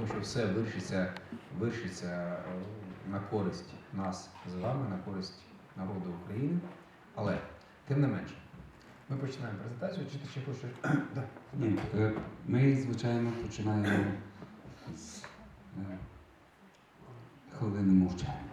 тому що все вирішиться, вирішиться е, на користь нас з вами, на користь народу України. Але тим не менше, ми починаємо презентацію. Чи ти ще хочеш? Да. Ні, е, ми, звичайно, починаємо з е, хвилини мовчання.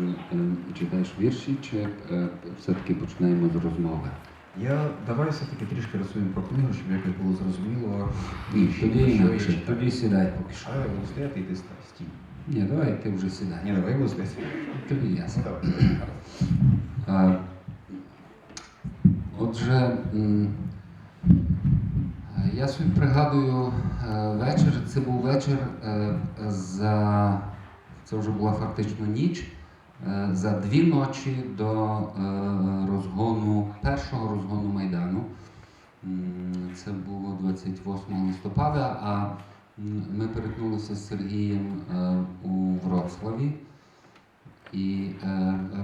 Отже, е, читаєш вірші, чи все-таки починаємо з розмови? Я давай все-таки трішки розповім про книгу, щоб якось було зрозуміло. Ні, що- тоді інакше, тоді сідай поки що. А я стояти і ти стій. Ні, давай ти вже сідай. Ні, давай буду стояти. Тобі ясно. давай. А, Отже, я собі пригадую вечір. Це був вечір за це вже була фактично ніч. Е, За дві ночі до е, розгону першого розгону Майдану. Це було 28 листопада, а ми перетнулися з Сергієм е, у Вроцлаві. І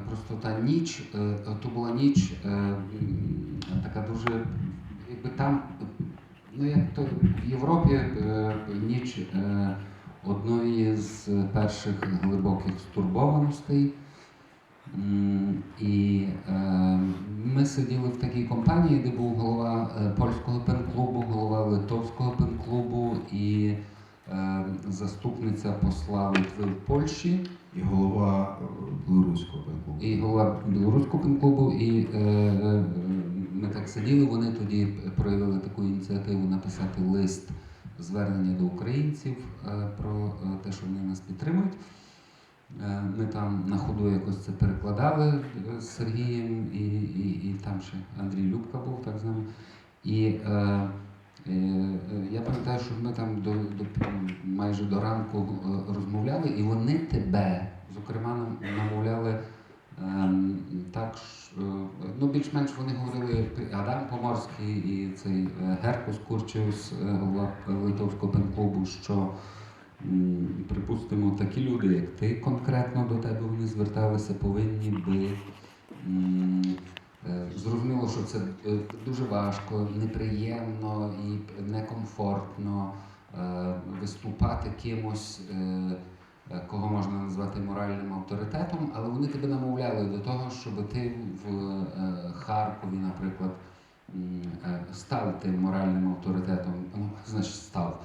просто та ніч, то була ніч така дуже, якби там, ну як то в Європі ніч одної з перших глибоких стурбованостей. І е, ми сиділи в такій компанії, де був голова е, польського пен-клубу, голова литовського пен-клубу і е, заступниця посла Литви в Польщі. І голова білоруського пен-клубу. І голова білоруського пен-клубу, і ми так сиділи. Вони тоді проявили таку ініціативу написати лист звернення до українців про те, що вони нас підтримують. Е, Ми там на ходу якось це перекладали е, з Сергієм, і, і, і там ще Андрій Любка був так з нами. І е, е, е, я пам'ятаю, що ми там до, до майже до ранку розмовляли, і вони тебе, зокрема, нам- намовляли ем, так, е, ну більш-менш вони говорили Адам Поморський і цей Геркус Курчеус, е, Литовського пен-клубу, що припустимо, такі люди, як ти конкретно до тебе вони зверталися, повинні би. е, Зрозуміло, що це е, дуже важко, неприємно і некомфортно е, виступати кимось, кого можна назвати моральним авторитетом, але вони тебе намовляли до того, щоб ти в Харкові, наприклад, став тим моральним авторитетом, ну, значить, став,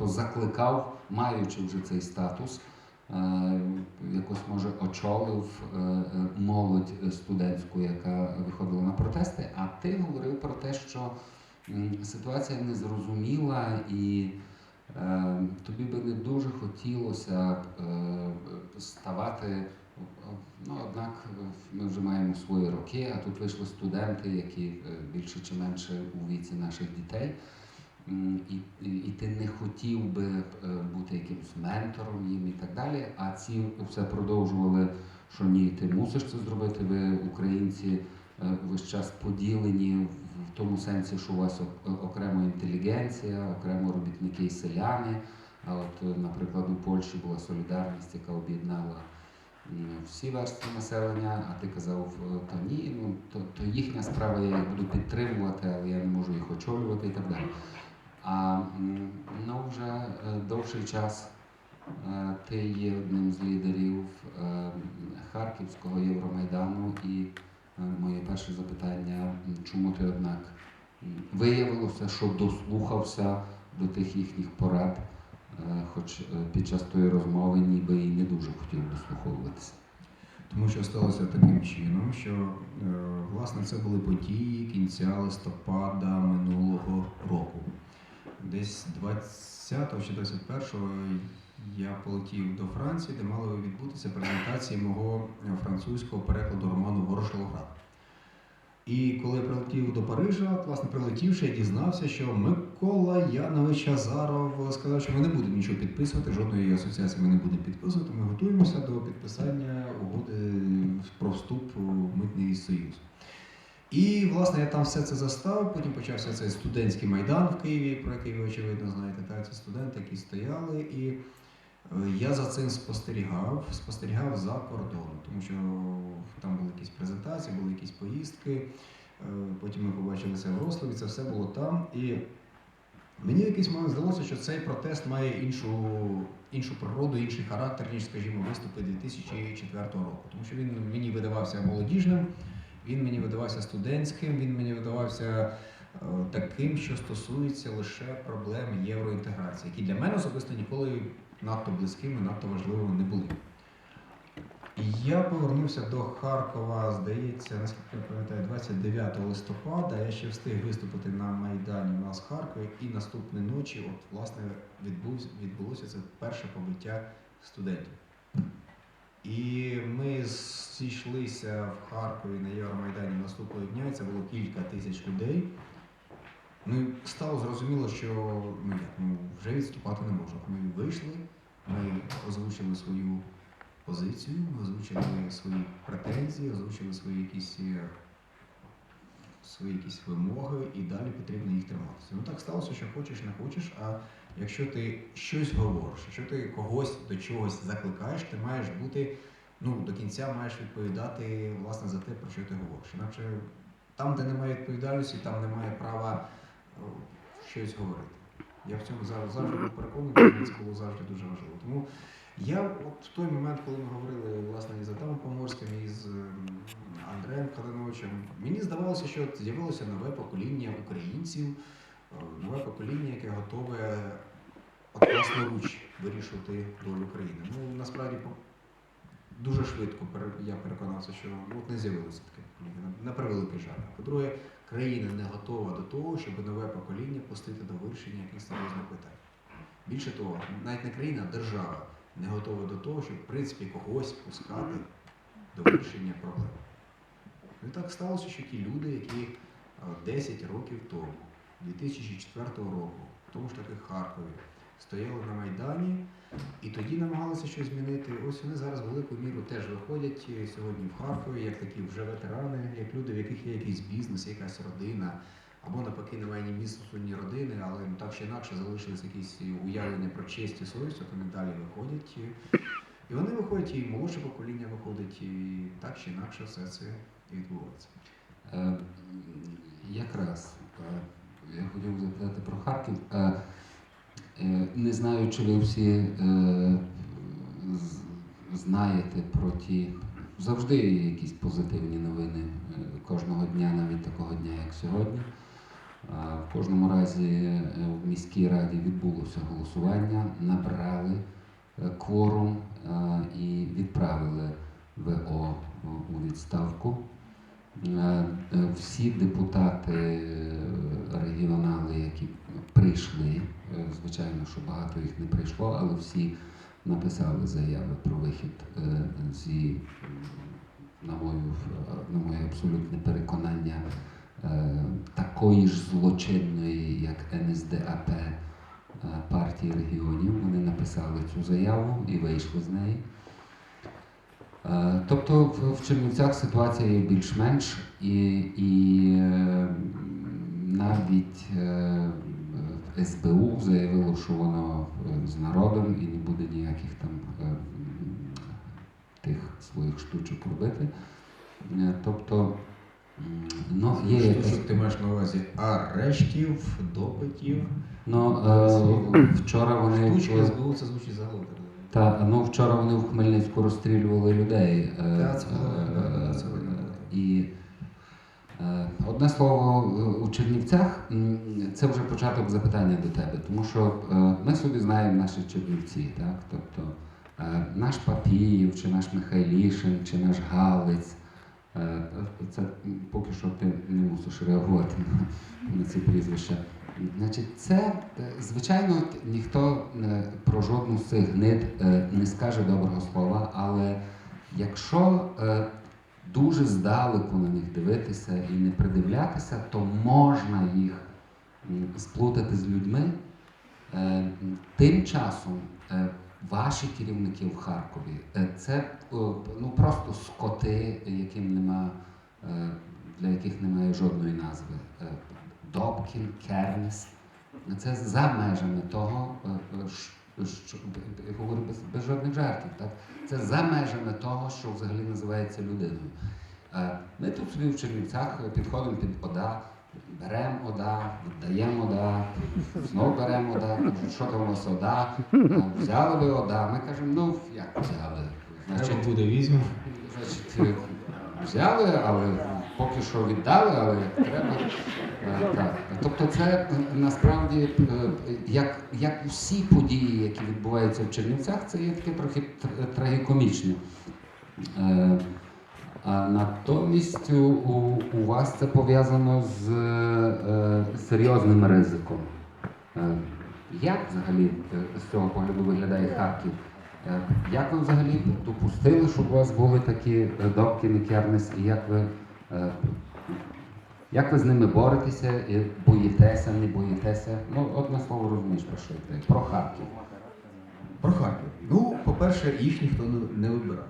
просто закликав, маючи вже цей статус. е, Якось може очолив е, е, молодь студентську, яка виходила на протести. А ти говорив про те, що ситуація незрозуміла і тобі би не дуже хотілося ставати. Ну, однак ми вже маємо свої роки, а тут вийшли студенти, які більше чи менше у віці наших дітей. І, і, ти не хотів би е, бути якимось ментором їм і так далі. А ці все продовжували, що ні, ти мусиш це зробити. Ви, українці, е, весь час поділені в- тому сенсі, що у вас окремо інтелігенція, окремо робітники і селяни. А от, е, наприклад, у Польщі була солідарність, яка об'єднала всі верстви населення, а ти казав, то ні, ну то, то їхня справа, я їх буду підтримувати, але я не можу їх очолювати і так далі. А ну, вже е, довший час е, ти є одним з лідерів е, Харківського Євромайдану, і моє перше запитання, чому ти однак виявилося, що дослухався до тих їхніх порад, хоч під час тої розмови ніби і не дуже хотів дослуховуватися. Тому що сталося таким чином, що власне це були події кінця листопада минулого року. Десь 20 чи 21-го я полетів до Франції, де мали відбутися презентації мого французького перекладу роману Ворошилоград. І коли я прилетів до Парижа, власне, прилетівши, я дізнався, що Микола Янович Азаров сказав, що ми не будемо нічого підписувати, жодної асоціації ми не будемо підписувати. Ми готуємося до підписання угоди про вступ Радянський Союз. І, власне, я там все це застав. Потім почався цей студентський майдан в Києві, про який ви очевидно знаєте. Так, це студенти, які стояли. І е, я за цим спостерігав, спостерігав за кордоном, тому що там були якісь презентації, були якісь поїздки. Е, Потім ми побачилися в Рославі, це все було там. І мені якийсь момент здалося, що цей протест має іншу, іншу природу, інший характер, ніж, скажімо, виступи 2004 року. Тому що він мені видавався молодіжним, він мені видавався студентським, він мені видавався е, таким, що стосується лише проблем євроінтеграції, які для мене особисто ніколи надто близькими, надто важливими не були. Я повернувся до Харкова, здається, наскільки я пам'ятаю, 29 листопада. Я ще встиг виступити на Майдані у нас в Харкові, і наступної ночі, от, власне, відбулося це перше побиття студентів. І ми зійшлися в Харкові на Євромайдані наступного дня, це було кілька тисяч людей. Ну, і стало зрозуміло, що ну, як, ну, вже відступати не можна. Ми вийшли, ми озвучили свою позицію, ми озвучили свої претензії, озвучили свої якісь, е, свої якісь вимоги, і далі потрібно їх триматися. Ну так сталося, що хочеш, не хочеш. А якщо ти щось говориш, якщо ти когось до чогось закликаєш, ти маєш бути ну, до кінця маєш відповідати власне за те, про що ти говориш. Інакше там, де немає відповідальності, там немає права щось говорити. Я в цьому завжди, завжди був переконаний, це було завжди дуже важливо. Тому я от в той момент, коли ми говорили власне із Атамом Поморським, і з ем, Андреєм Калиновичем, мені здавалося, що з'явилося нове покоління українців, е, нове покоління, яке готове от власноруч вирішувати долю країни. Ну насправді дуже швидко я переконався, що ну, от не з'явилося таке покоління, на- превеликий жаль. По-друге, країна не готова до того, щоб нове покоління пустити до вирішення якихось серйозних питань. Більше того, навіть не країна, а держава не готова до того, щоб в принципі когось пускати до вирішення проблем. І так сталося, що ті люди, які е, 10 років тому, 2004 року, в тому ж таки Харкові, стояли на Майдані і тоді намагалися щось змінити. Ось вони зараз велику міру теж виходять е, сьогодні в Харкові, як такі вже ветерани, як люди, в яких є якийсь бізнес, якась родина. Або навпаки немає ні бізнесу, ні родини, але ну, так чи інакше залишились якісь уявлення про честь і совість, вони далі виходять. І, і вони виходять, і молодше покоління виходить, і так чи інакше все це відбувається. Е, Якраз е, я хотів запитати про Харків. Е, е, Не знаю, чи ви всі е, знаєте про ті. Завжди є якісь позитивні новини кожного дня, навіть такого дня, як сьогодні. В кожному разі в міській раді відбулося голосування, набрали кворум і відправили ВО у відставку. Е, е, Всі депутати е, регіонали, які прийшли, звичайно, що багато їх не прийшло, але всі написали заяви про вихід зі, на мою, на моє абсолютне переконання, такої ж злочинної, як НСДАП партії регіонів. Вони написали цю заяву і вийшли з неї. Е, Тобто в, Чернівцях ситуація є більш-менш, і, і е, навіть е, СБУ заявило, що воно з народом і не буде ніяких там тих своїх штучок робити. Тобто, ну, є Що, якась ти маєш на увазі арештів, допитів, Ну, вчора вони штучки СБУ, це звучить загалом. Та ну вчора вони в Хмельницьку розстрілювали людей. е, Та, це було, е, це було. І е, одне слово, е, у Чернівцях це вже початок запитання до тебе, тому що е, ми собі знаємо наші Чернівці, так? Тобто е, наш Папіїв, чи наш Михайлішин, чи наш Галиць. Е, Це поки що ти не мусиш реагувати на ці прізвища. Значить, це, е, звичайно, ніхто е, про жодну з цих гнид е, не скаже доброго слова, але якщо дуже здалеку на них дивитися і не придивлятися, то можна їх сплутати з людьми. Тим часом ваші керівники в Харкові це ну, просто скоти, яким нема для яких немає жодної назви. Е, Добкін, Кернес. Це за межами того, е, е, що, що я говорю без, без жодних жартів. Так? Це за межами того, що взагалі називається людиною. Е, Ми тут собі в Чернівцях підходимо під ОДА, беремо ОДА, віддаємо ОДА, знову беремо ОДА, що там у нас ОДА, Е, взяли ви ОДА. Ми кажемо, ну як взяли? Значить, буде візьмемо. Е, взяли, але поки що віддали, але як треба. Е, Так. Тобто це е, насправді, е, як, як усі події, які відбуваються в Чернівцях, це є таке трохи трагікомічне. А натомість у, у, вас це пов'язано з е, серйозним ризиком. Е, Як взагалі з цього погляду виглядає Харків? Е, Як ви взагалі допустили, щоб у вас були такі Добкін і Кернес, і як ви, як ви з ними боретеся, боїтеся, не боїтеся? Ну, одне слово розумієш про що йде. Про Харків. Про Харків. Ну, по-перше, їх ніхто не- вибирав.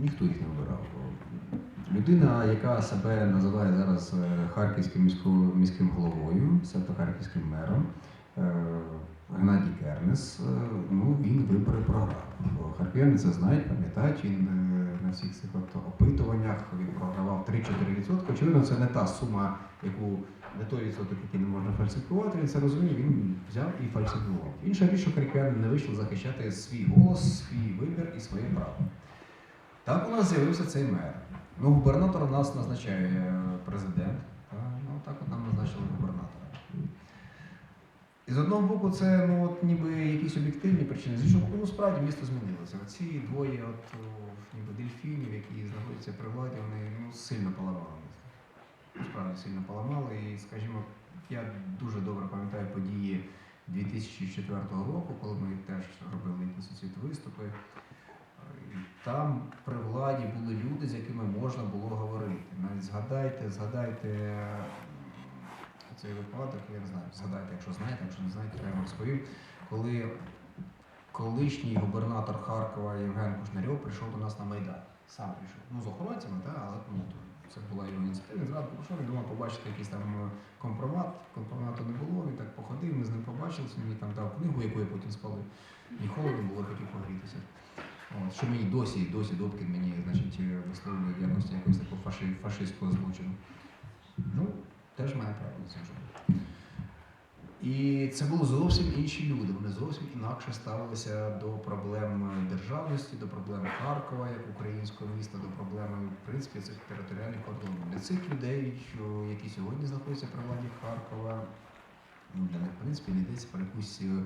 Ніхто їх не вибирав. Людина, яка себе називає зараз е, харківським міським головою, себто харківським мером, е, Геннадій Кернес, е, ну, він вибори програв. Харків'яни це знають, пам'ятають, він е, всіх цих опитуваннях він програвав 3-4%. Очевидно, це не та сума, яку не той відсоток, який не можна фальсифікувати, він це розуміє, він взяв і фальсифікував. Інша річ, що харків'яни не вийшли захищати свій голос, свій вибір і своє право. Так у нас з'явився цей мер. Ну, губернатор нас назначає е, президент. Ну, так от нам назначили губернатора. І з одного боку, це ну, от, ніби якісь об'єктивні причини, з іншого боку, ну, справді місто змінилося. Ці двоє от, ніби дельфінів, які знаходяться при владі, вони ну, сильно поламали. Справді сильно поламали. І, скажімо, я дуже добре пам'ятаю події 2004 року, коли ми теж робили якісь ці виступи. Там при владі були люди, з якими можна було говорити. Навіть згадайте, згадайте цей випадок, я не знаю, згадайте, якщо знаєте, якщо не знаєте, я вам розповім, коли колишній губернатор Харкова Євген Кушнарьов прийшов до нас на Майдан. Сам прийшов. Ну, з охоронцями, та, але ну, це була його ініціатива. Він зранку прийшов, він думав побачити якийсь там е, компромат. Компромату не було, він так походив, ми з ним побачилися, мені там дав книгу, яку я потім спалив. Мені холодно було, хотів погрітися. От, що мені досі, досі Добкін мені, значить, е, висловлює діагності якогось такого фаши, фашистського злочину. Ну, теж має право на це вже. І це були зовсім інші люди. Вони зовсім інакше ставилися до проблем державності, до проблем Харкова як українського міста, до проблеми в принципі цих територіальних кордонів. Для цих людей, що які сьогодні знаходяться при владі Харкова, ну, для них в принципі не йдеться про якусь е,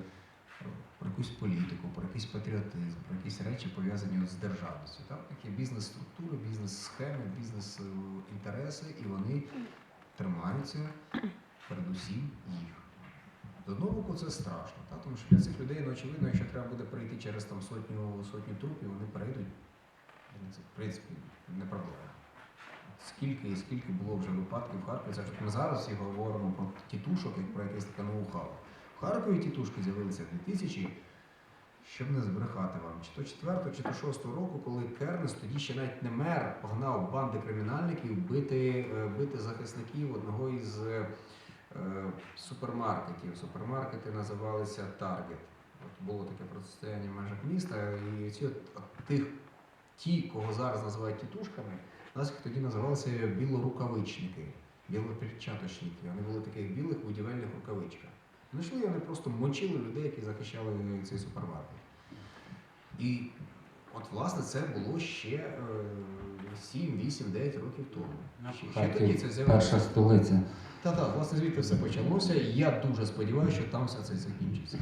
про якусь політику, про якийсь патріотизм, про якісь речі пов'язані з державністю. Так? Такі бізнес-структури, бізнес-схеми, бізнес-інтереси, і вони тримаються передусім їх. З одного боку, це страшно, та? тому що для цих людей, ну, очевидно, якщо треба буде пройти через там, сотню, сотню трупів, вони перейдуть. Це, в принципі, не проблема. Скільки і скільки було вже випадків в Харкові, це ми зараз і говоримо про тітушок, як про якесь таке ноу-хау. В Харкові тітушки з'явилися в 2000, щоб не збрехати вам, чи то 4 чи то 6 року, коли Кернес, тоді ще навіть не мер, погнав банди кримінальників бити, е, бити захисників одного із е, супермаркетів. Супермаркети називалися Таргет. От було таке протистояння в межах міста, і ці от, от тих, ті, кого зараз називають тітушками, у нас їх тоді називалися білорукавичники, білоперчаточники. Вони були в таких білих будівельних рукавичках. Вони йшли, вони просто мочили людей, які захищали цей супермаркет. І от, власне, це було ще е, 7, 8, 9 років тому. Ще, ще тоді це з'явилося. перша столиця. Та так, власне, звідти все почалося, і я дуже сподіваюся, що там все це закінчиться.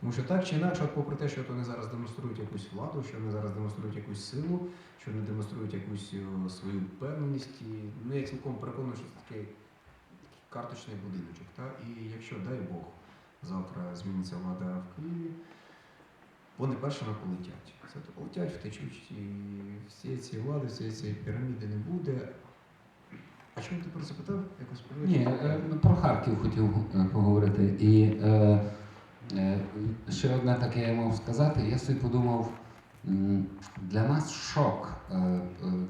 Тому що так чи інакше, попри те, що вони зараз демонструють якусь владу, що вони зараз демонструють якусь силу, що вони демонструють якусь о, свою впевненість, ну, я цілком переконаний, що це такий, карточний будиночок. Та? І якщо, дай Бог, завтра зміниться влада в Києві, вони першими полетять. Це полетять, втечуть, і всі ці влади, всі ці піраміди не буде. А чому ти про це питав? Якось Ні, е, про Харків хотів е, поговорити. І е, е, ще одне таке я мав сказати. Я собі подумав, Для нас шок. Е,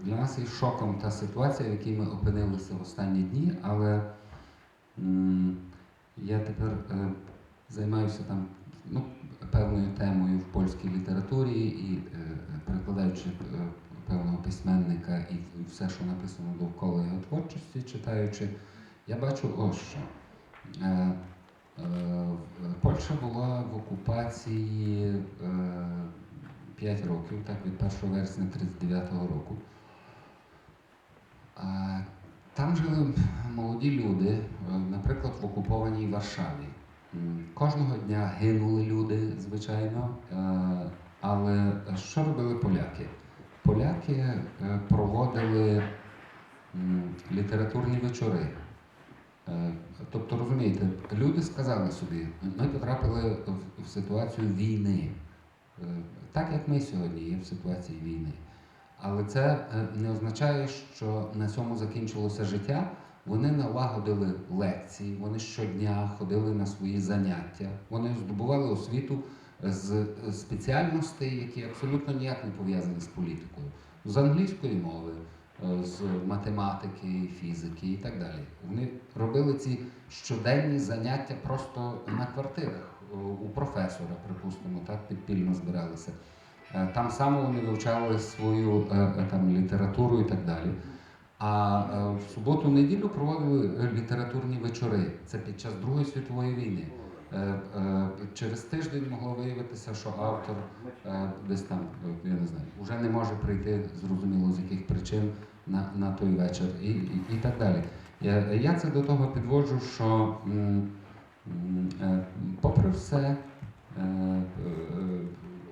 Для нас є шоком та ситуація, в якій ми опинилися в останні дні, але я тепер займаюся там ну, певною темою в польській літературі і перекладаючи певного письменника і все, що написано довкола його творчості, читаючи, я бачу ось що. Е, е, Польща була в окупації е, 5 років, так, від 1 вересня 39-го року. Там жили молоді люди, е, наприклад, в окупованій Варшаві. Кожного дня гинули люди, звичайно. е, Але що робили поляки? Поляки е, проводили літературні вечори. Е, Тобто, розумієте, люди сказали собі, ми потрапили в, ситуацію війни, Е, так як ми сьогодні є в ситуації війни. Але це не означає, що на цьому закінчилося життя. Вони налагодили лекції, вони щодня ходили на свої заняття, вони здобували освіту з спеціальностей, які абсолютно ніяк не пов'язані з політикою, з англійської мови, е, з математики, фізики і так далі. Вони робили ці щоденні заняття просто на квартирах е, у професора, припустимо, так підпільно збиралися. Е, Там само вони вивчали свою там, літературу і так далі. А в суботу-неділю проводили літературні вечори. Це під час Другої світової війни. Е, е, Через тиждень могло виявитися, що автор е, десь там, я не знаю, вже не може прийти, зрозуміло, з яких причин на, на той вечір і, і, і так далі. Я, я це до того підводжу, що м, м, попри все, е, е,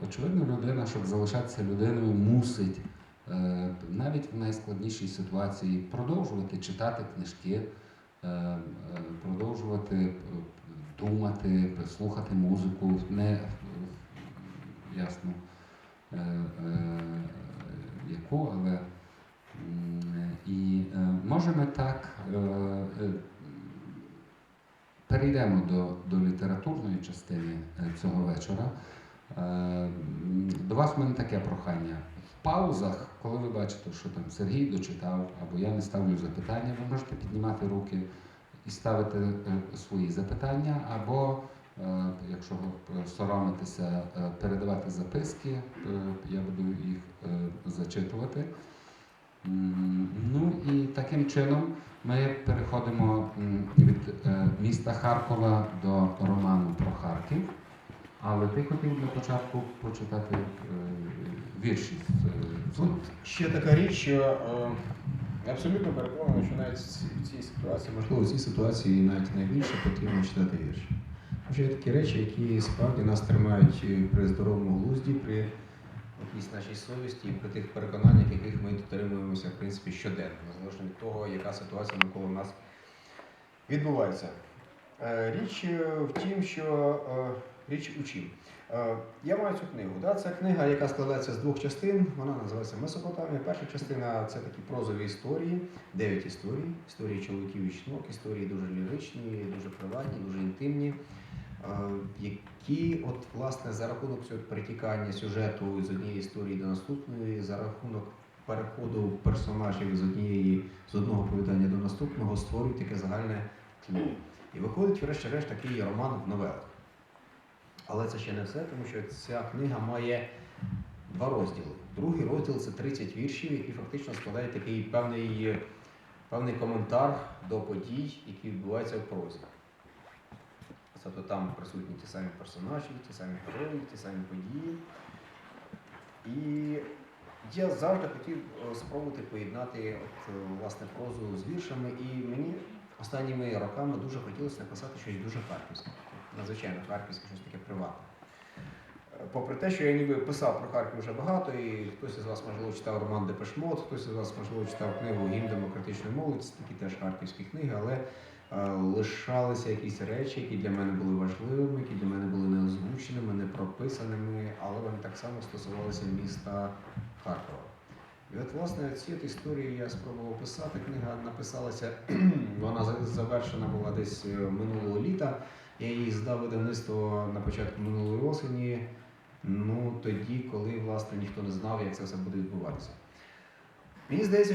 очевидно, людина, щоб залишатися людиною, мусить е, навіть в найскладнішій ситуації продовжувати читати книжки, е, е, продовжувати думати, слухати музику, не ясно е, е, яку, але і е, може так е, е, перейдемо до, до літературної частини цього вечора. До вас в мене таке прохання. В паузах, коли ви бачите, що там Сергій дочитав, або я не ставлю запитання, ви можете піднімати руки і ставити е, свої запитання, або, е, якщо ви е, передавати записки, я буду їх зачитувати. Ну і таким чином ми переходимо від міста Харкова до роману про Харків. Але ти хотів для початку почитати вірші. Тут ще така річ, що абсолютно переконаний, що навіть в цій- ситуації, можливо, в цій ситуації навіть найбільше потрібно читати вірші. Тому є такі речі, які справді нас тримають при здоровому глузді, при якійсь нашій совісті і при тих переконаннях, яких ми дотримуємося в принципі щоденно, незалежно від того, яка ситуація навколо нас відбувається. Е, Річ в тім, що е, річ у чим. Е, Я маю цю книгу. Да? Це книга, яка складається з двох частин. Вона називається Месопотамія. Перша частина це такі прозові історії, дев'ять історій, історії чоловіків і жінок, історії дуже ліричні, дуже приватні, дуже інтимні, е, які, от, власне, за рахунок цього перетікання сюжету з однієї історії до наступної, за рахунок переходу персонажів з однієї з одного оповідання до наступного створюють таке загальне тло. І виходить, врешті-решт, такий роман в новелах. Але це ще не все, тому що ця книга має два розділи. Другий розділ це 30 віршів, які фактично складають такий певний, певний коментар до подій, які відбуваються в прозі. Тобто там присутні ті самі персонажі, ті самі герої, ті самі події. І я завжди хотів е, спробувати поєднати от, е, власне прозу з віршами, і мені останніми роками дуже хотілося написати щось дуже харківське, надзвичайно харківське, щось таке приватне. Е, Попри те, що я ніби писав про Харків вже багато, і хтось із вас, можливо, читав роман Депешмот, хтось із вас, можливо, читав книгу Гімн демократичної молоді, такі теж харківські книги, але е, лишалися якісь речі, які для мене були важливими, які для мене були не озвученими, не прописаними, але вони так само стосувалися міста Харкова. І от, власне, ці от історії я спробував писати. Книга написалася, вона завершена була десь е, минулого літа. Я її здав видавництво на початку минулої осені. Ну тоді, коли власне ніхто не знав, як це все буде відбуватися. Мені здається, що